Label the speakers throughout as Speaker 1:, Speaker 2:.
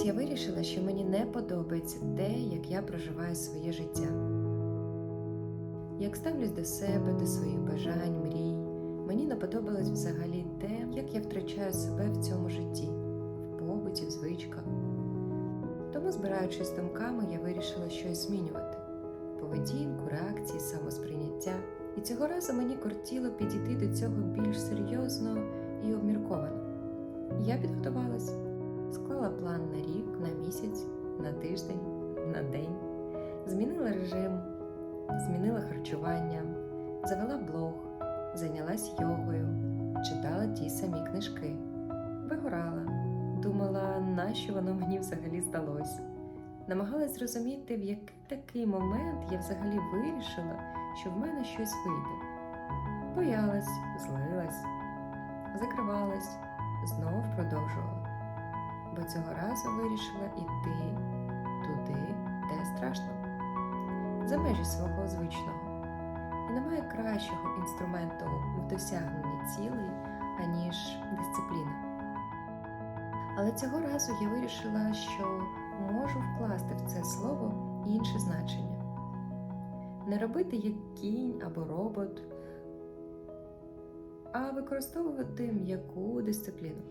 Speaker 1: Ось я вирішила, що мені не подобається те, як я проживаю своє життя. Як ставлюсь до себе, до своїх бажань, мрій. Мені не подобалось взагалі те, як я втрачаю себе в цьому житті, в побуті, в звичках. Тому, збираючись думками, я вирішила щось змінювати: поведінку, реакції, самосприйняття. І цього разу мені кортіло підійти до цього більш серйозно і обмірковано. Я підготувалась, склала план на рік, на місяць, на тиждень, на день, змінила режим, змінила харчування, завела блог, зайнялась йогою, читала ті самі книжки, вигорала, думала, нащо воно мені взагалі здалось. Намагалась зрозуміти, в який такий момент я взагалі вирішила, що в мене щось вийде. Боялась, злилась, закривалась, знов продовжувала. Бо цього разу вирішила йти туди, де страшно, за межі свого звичного. І немає кращого інструменту в досягненні цілей, аніж дисципліна. Але цього разу я вирішила, що можу вкласти в це слово інше значення. Не робити як кінь або робот, а використовувати м'яку дисципліну.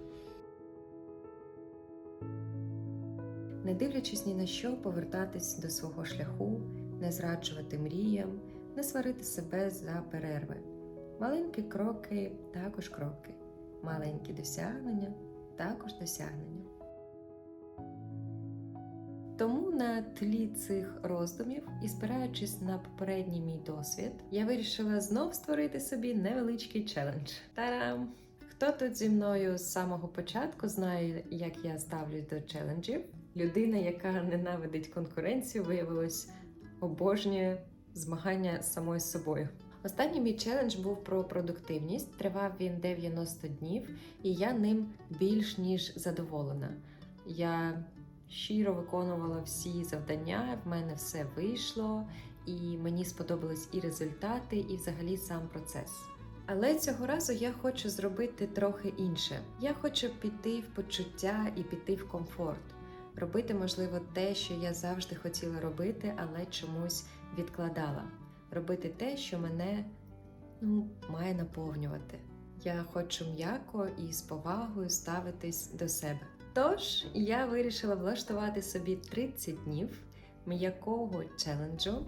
Speaker 1: Не дивлячись ні на що, повертатись до свого шляху, не зраджувати мріям, не сварити себе за перерви. Маленькі кроки також кроки, маленькі досягнення також досягнення. Тому на тлі цих роздумів і спираючись на попередній мій досвід, я вирішила знов створити собі невеличкий челендж. Тарам! Хто тут зі мною з самого початку знає, як я ставлюсь до челенджів? Людина, яка ненавидить конкуренцію, виявилось обожнює змагання з самою собою. Останній мій челендж був про продуктивність. Тривав він 90 днів, і я ним більш ніж задоволена. Я щиро виконувала всі завдання, в мене все вийшло, і мені сподобались і результати, і взагалі сам процес. Але цього разу я хочу зробити трохи інше. Я хочу піти в почуття і піти в комфорт, робити, можливо, те, що я завжди хотіла робити, але чомусь відкладала. Робити те, що мене ну, має наповнювати. Я хочу м'яко і з повагою ставитись до себе. Тож я вирішила влаштувати собі 30 днів м'якого челенджу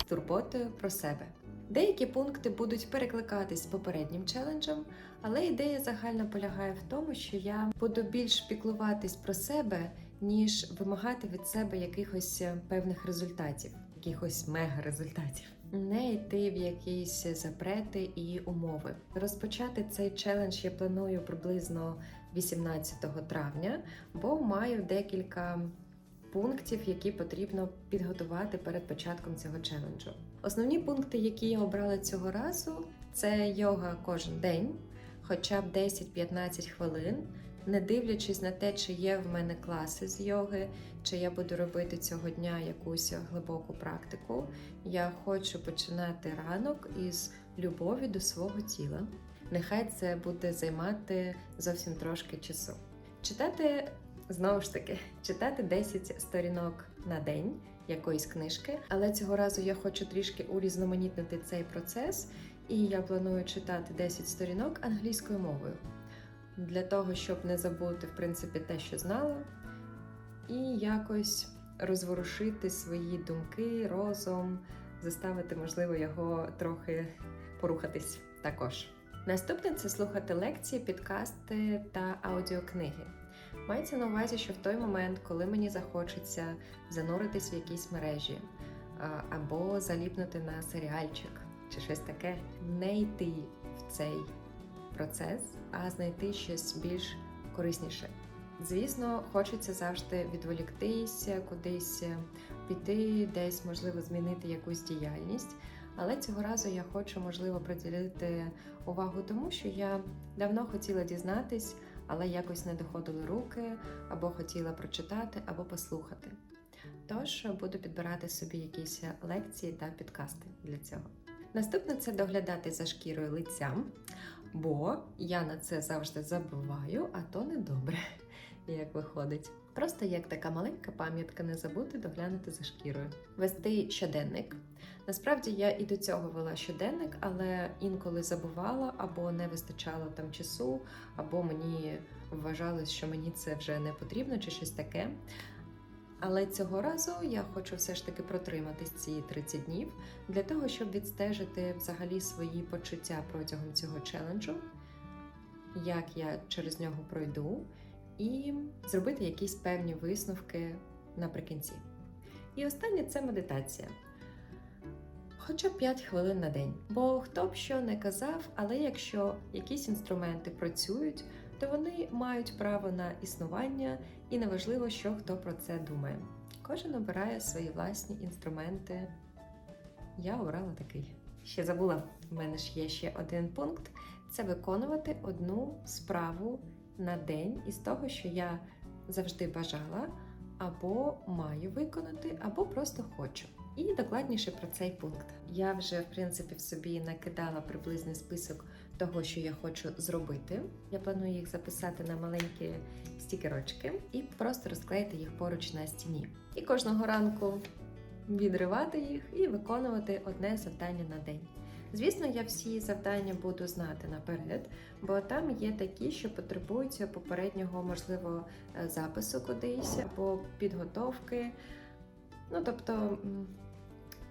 Speaker 1: з турботою про себе. Деякі пункти будуть перекликатись з попереднім челенджем, але ідея загальна полягає в тому, що я буду більш піклуватись про себе, ніж вимагати від себе якихось е, певних результатів, якихось мега-результатів. Не йти в якісь запрети і умови. Розпочати цей челендж я планую приблизно 18 травня, бо маю декілька пунктів, які потрібно підготувати перед початком цього челенджу. Основні пункти, які я обрала цього разу, це йога кожен день, хоча б 10-15 хвилин, не дивлячись на те, чи є в мене класи з йоги, чи я буду робити цього дня якусь глибоку практику. Я хочу починати ранок із любові до свого тіла. Нехай це буде займати зовсім трошки часу. Читати знову ж таки, читати 10 сторінок на день якоїсь книжки, але цього разу я хочу трішки урізноманітнити цей процес, і я планую читати 10 сторінок англійською мовою для того, щоб не забути в принципі те, що знала, і якось розворушити свої думки, розум, заставити, можливо, його трохи порухатись також. Наступне це слухати лекції, підкасти та аудіокниги. Мається на увазі, що в той момент, коли мені захочеться зануритись в якісь мережі або заліпнути на серіальчик чи щось таке, не йти в цей процес, а знайти щось більш корисніше. Звісно, хочеться завжди відволіктися, кудись піти, десь можливо змінити якусь діяльність. Але цього разу я хочу, можливо, приділити увагу тому, що я давно хотіла дізнатись, але якось не доходили руки, або хотіла прочитати, або послухати. Тож буду підбирати собі якісь лекції та підкасти для цього. Наступне це доглядати за шкірою лиця, бо я на це завжди забуваю, а то не добре, як виходить. Просто як така маленька пам'ятка не забути доглянути за шкірою. Вести щоденник. Насправді я і до цього вела щоденник, але інколи забувала або не вистачало там часу, або мені вважалось, що мені це вже не потрібно, чи щось таке. Але цього разу я хочу все ж таки протриматись ці 30 днів для того, щоб відстежити взагалі свої почуття протягом цього челенджу, як я через нього пройду, і зробити якісь певні висновки наприкінці. І останнє це медитація. Хоча б 5 хвилин на день. Бо хто б що не казав, але якщо якісь інструменти працюють, то вони мають право на існування, і неважливо, що хто про це думає. Кожен обирає свої власні інструменти. Я обрала такий. Ще забула, в мене ж є ще один пункт: це виконувати одну справу на день із того, що я завжди бажала, або маю виконати, або просто хочу. І докладніше про цей пункт. Я вже, в принципі, в собі накидала приблизний список того, що я хочу зробити. Я планую їх записати на маленькі стікерочки і просто розклеїти їх поруч на стіні. І кожного ранку відривати їх і виконувати одне завдання на день. Звісно, я всі завдання буду знати наперед, бо там є такі, що потребують попереднього, можливо, е, запису кудись або підготовки. Ну, тобто,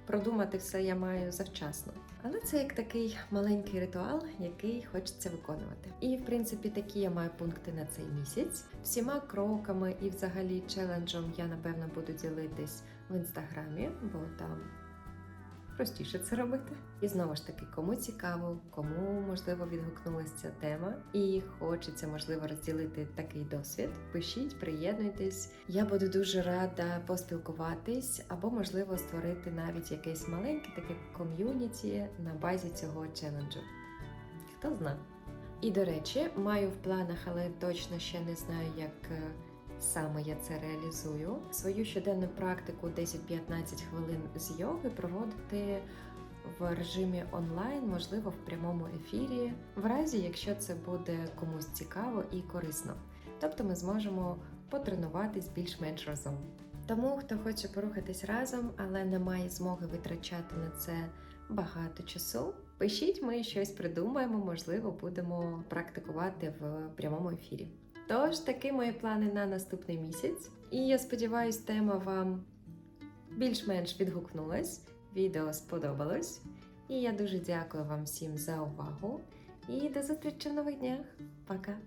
Speaker 1: продумати все я маю завчасно. Але це як такий маленький ритуал, який хочеться виконувати. І, в принципі, такі я маю пункти на цей місяць. Всіма кроками і взагалі челенджем я напевно буду ділитись в інстаграмі, бо там простіше це робити. І знову ж таки, кому цікаво, кому можливо відгукнулася ця тема, і хочеться можливо розділити такий досвід. Пишіть, приєднуйтесь. Я буду дуже рада поспілкуватись, або можливо створити навіть якесь маленьке таке ком'юніті на базі цього челенджу. Хто зна. І до речі, маю в планах, але точно ще не знаю, як е, саме я це реалізую. Свою щоденну практику 10-15 хвилин з йоги проводити в режимі онлайн, можливо, в прямому ефірі, в разі, якщо це буде комусь цікаво і корисно. Тобто ми зможемо потренуватись більш-менш разом. Тому, хто хоче порухатись разом, але не має змоги витрачати на це багато часу, пишіть, ми щось придумаємо, можливо, будемо практикувати в прямому ефірі. Тож такі мої плани на наступний місяць. І я сподіваюся, тема вам більш-менш відгукнулась, відео сподобалось. І я дуже дякую вам всім за увагу. І до зустрічі в нових днях. Пока!